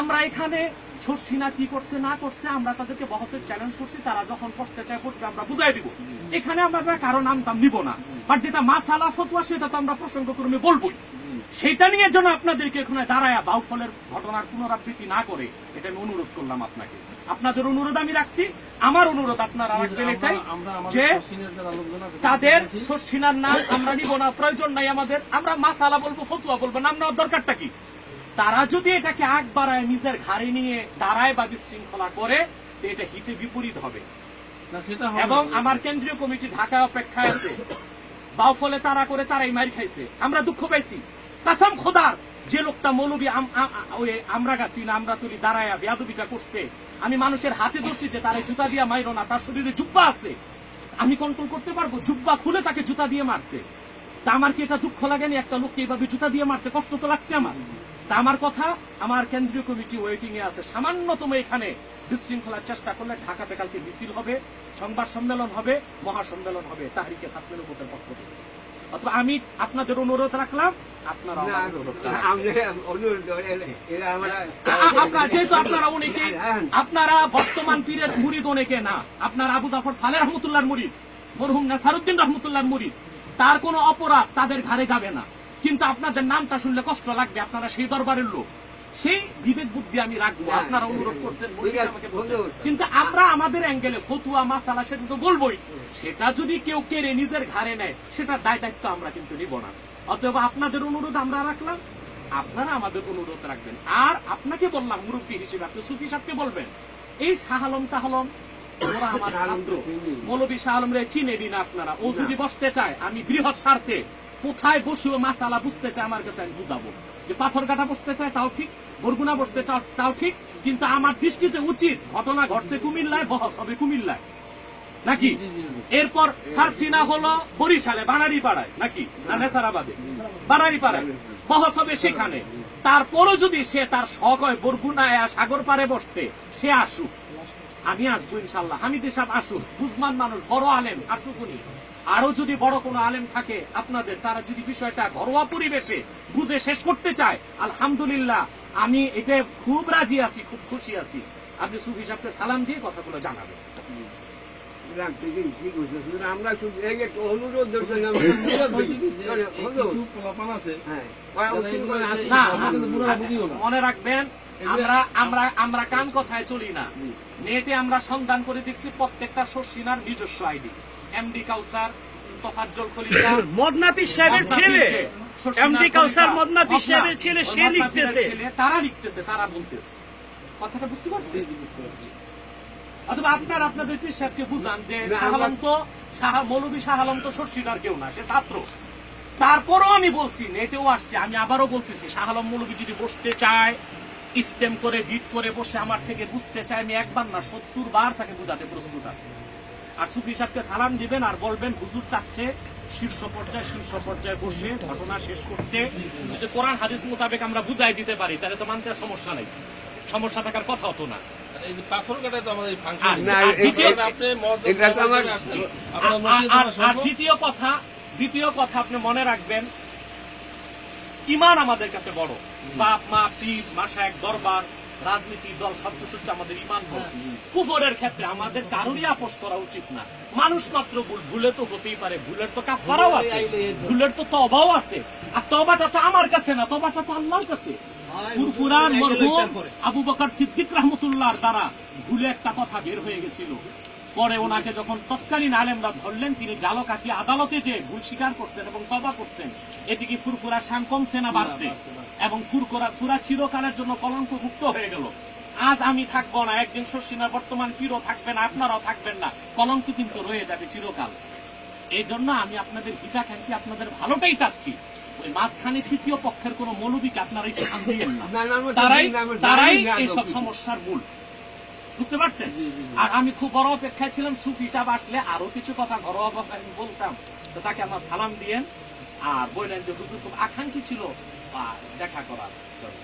আমরা এখানে শর্ষিনা কি করছে না করছে আমরা তাদেরকে বহসের চ্যালেঞ্জ করছি তারা যখন বসতে চায় বসবে আমরা বুঝাই দিব। এখানে আমরা কারও নাম টাম নিব না। বাট যেটা মাসালা ফতুয়া সেটা তো আমরা প্রসঙ্গ ক্রমে বলবোই। সেটা নিয়ে যেন আপনাদেরকে এখানে দাঁড়ায় বাউফলের ঘটনার পুনরাবৃত্তি না করে এটা আমি অনুরোধ করলাম আপনাকে। আপনাদের অনুরোধ আমি রাখছি। আমার অনুরোধ আপনারা রাখবেন এটাই যে তাদের শর্ষিনার নাম আমরা নিব না প্রয়োজন নাই আমাদের। আমরা মাসালা বলব ফতুয়া বলব নাম নেওয়ার দরকারটা কি? তারা যদি এটাকে আগ বাড়ায় নিজের ঘাড়ে নিয়ে দাঁড়ায় বা বিশৃঙ্খলা করে এটা হিতে বিপরীত হবে। এবং আমার কেন্দ্রীয় কমিটি ঢাকা অপেক্ষায় আছে। বাউফলে তারা করে তারাই মারি খাইছে। আমরা দুঃখ পাইছি। কাসাম খোদার যে লোকটা মৌলবি আমরা গাছি না আমরা তুলি দাঁড়ায়া বেয়াদবিটা করছে। আমি মানুষের হাতে ধরছি যে তারা জুতা দিয়া মাইরো না তার শরীরে জুব্বা আছে। আমি কন্ট্রোল করতে পারব জুব্বা খুলে তাকে জুতা দিয়ে মারছে। তা আমার কি এটা দুঃখ লাগেনি একটা লোককে এইভাবে জুতা দিয়ে মারছে? কষ্ট তো লাগছে আমার। তা আমার কথা আমার কেন্দ্রীয় কমিটি ওয়েটিং এ আছে। সামান্যতম এখানে বিশৃঙ্খলার চেষ্টা করলে ঢাকাতে কালকে মিছিল হবে সংবাদ সম্মেলন হবে মহাসম্মেলন হবে। তাহারিকে থাকবেন উপরের পক্ষ থেকে। অথবা আমি আপনাদের অনুরোধ রাখলাম আপনারা আ- আ- আপনার যেহেতু আপনারা অনেকে আপনারা বর্তমান পীরের মুরিদ অনেকে না। আপনার আবু জাফর সালে রহমতুল্লাহর মুরিদ মরহুম নাসারুদ্দিন রহমতুল্লাহর মুরিদ তার কোনো অপরাধ তাদের ঘাড়ে যাবে না। কিন্তু আপনাদের নামটা শুনলে কষ্ট লাগবে আপনারা সেই দরবারের লোক। সেই বিবেক বুদ্ধি আমি রাখব আপনারা অনুরোধ করছেন মুরিদ ঠিক আছে, আমাকে বলছেন। বলুন। কিন্তু আমরা আমাদের অ্যাঙ্গেলে ফতুয়া মাসালা সেটা তো বলবোই। সেটা যদি কেউ কেড়ে নিজের ঘাড়ে নেয় সেটার দায় দায়িত্ব আমরা কিন্তু নিব না। অতএব আপনাদের অনুরোধ আমরা রাখলাম আপনারা আমাদের অনুরোধ রাখবেন। আর আপনাকে বললাম মুরব্বী হিসেবে আপনি সুফি সাহেবকে বলবেন এই শাহালম তাহলম ওরা আমার ছাত্র মৌলবী শাহ না আপনারা। ও যদি বসতে চায় আমি বৃহৎ স্বার্থে কোথায় বসে ও মাসালা বুঝতে চায় আমার কাছে আমি বুঝাবো। যে পাথর কাটা বসতে চায় তাও ঠিক বরগুনা বসতে চাও তাও ঠিক কিন্তু আমার দৃষ্টিতে উচিত ঘটনা ঘটছে কুমিল্লায় বহস হবে কুমিল্লায়। নাকি। এরপর সারসিনা হলো বরিশালে বানারি পাড়ায় নাকি? না নেসারাবাদে। বানারি পাড়ায় বহস হবে সেখানে। তারপরও যদি সে তার শখ হয় বরগুনায় সাগর পারে বসতে সে আসুক। আমি আসব ইনশাল্লাহ হামিদ সাহেব আসুক বুঝমান মানুষ বড় আলেম আসুক উনি। আরও যদি বড় কোনো আলেম থাকে আপনাদের তারা যদি বিষয়টা ঘরোয়া পরিবেশে বুঝে শেষ করতে চায় আলহামদুলিল্লাহ আমি এটা খুব রাজি আছি খুব খুশি আছি। আপনি সুফি সাহেবকে সালাম দিয়ে কথাগুলো জানাবেন। আমরা এই একটা অনুরোধ হ্যাঁ, না। মনে রাখবেন আমরা আমরা আমরা কান কথায় চলি না। নেটে আমরা সন্ধান করে দেখছি প্রত্যেকটা শর্ষিনার নিজস্ব আইডি। এমডি কাউসার তোফাজ্জল খলিফা সাহেবের ছেলে। এমডি কাউসার সাহেবের ছেলে সে লিখতেছে। তারা লিখতেছে তারা বলতেছে। কথাটা বুঝতে পারছি। অথবা আপনার আপনাদের পীর সাহেবকে বুঝান যে তো মৌলবী তো শর্ষিনার কেউ না সে ছাত্র। তারপরও আমি বলছি নেটেও আসছে আমি আবারও বলতেছি শাহ আলম মৌলবী যদি বসতে চায় স্টেম করে বিট করে বসে আমার থেকে বুঝতে চায় আমি একবার না সত্তর বার তাকে বোঝাতে প্রস্তুত আছি আর সুফি সাহেবকে সালাম দিবেন আর বলবেন হুজুর চাচ্ছে শীর্ষ পর্যায়ে শীর্ষ পর্যায়ে বসে ঘটনা শেষ করতে। যদি কোরআন হাদিস মোতাবেক আমরা বুঝাই দিতে পারি তাহলে তো মানতে সমস্যা নেই। সমস্যা থাকার কথা হতো না। তো দ্বিতীয় কথা দ্বিতীয় কথা আপনি মনে রাখবেন ইমান আমাদের কাছে বড়। বাপ মা পীর মাসায় দরবার রাজনীতি দল হচ্ছে আমাদের ইমান বড়। কুফরের ক্ষেত্রে আমাদের কারোরই আপোষ করা উচিত না। মানুষ মাত্র ভুল ভুলে তো হতেই পারে। ভুলের তো কাফারাও আছে। ভুলের তো তবাও আছে। আর তবাটা তো আমার কাছে না তবাটা তো আল্লাহর কাছে। ফুরফুরান মরহুম আবু বকর সিদ্দিক রহমতুল্লাহর দ্বারা ভুলে একটা কথা বের হয়ে গেছিল। পরে ওনাকে যখন তৎকালীন আলেমরা ধরলেন তিনি জালকাঠি আদালতে যে ভুল স্বীকার করছেন এবং তবা করছেন। এদিকে ফুরফুরা শান কমছে না বাড়ছে এবং ফুরফুরা ফুরা চিরকালের জন্য কলঙ্ক মুক্ত হয়ে গেল। আজ আমি থাকব না একদিন শর্ষিনার বর্তমান পীরও থাকবে না আপনারাও থাকবেন না। কলঙ্ক কিন্তু রয়ে যাবে চিরকাল। এই জন্য আমি আপনাদের হিতাকাঙ্ক্ষী আপনাদের ভালোটাই চাচ্ছি। ওই মাঝখানে তৃতীয় পক্ষের কোন মৌলবীকে আপনারা স্থান দিয়েন না। তারাই তারাই এইসব সমস্যার মূল। বুঝতে পারছেন। আর আমি খুব বড় অপেক্ষায় ছিলাম সুখ হিসাব আসলে আরও কিছু কথা ঘরোয়া ভাবে আমি বলতাম। তো তাকে আমার সালাম দিয়েন। আর বললেন যে হুজুর খুব আকাঙ্ক্ষী ছিল আর দেখা করার জন্য।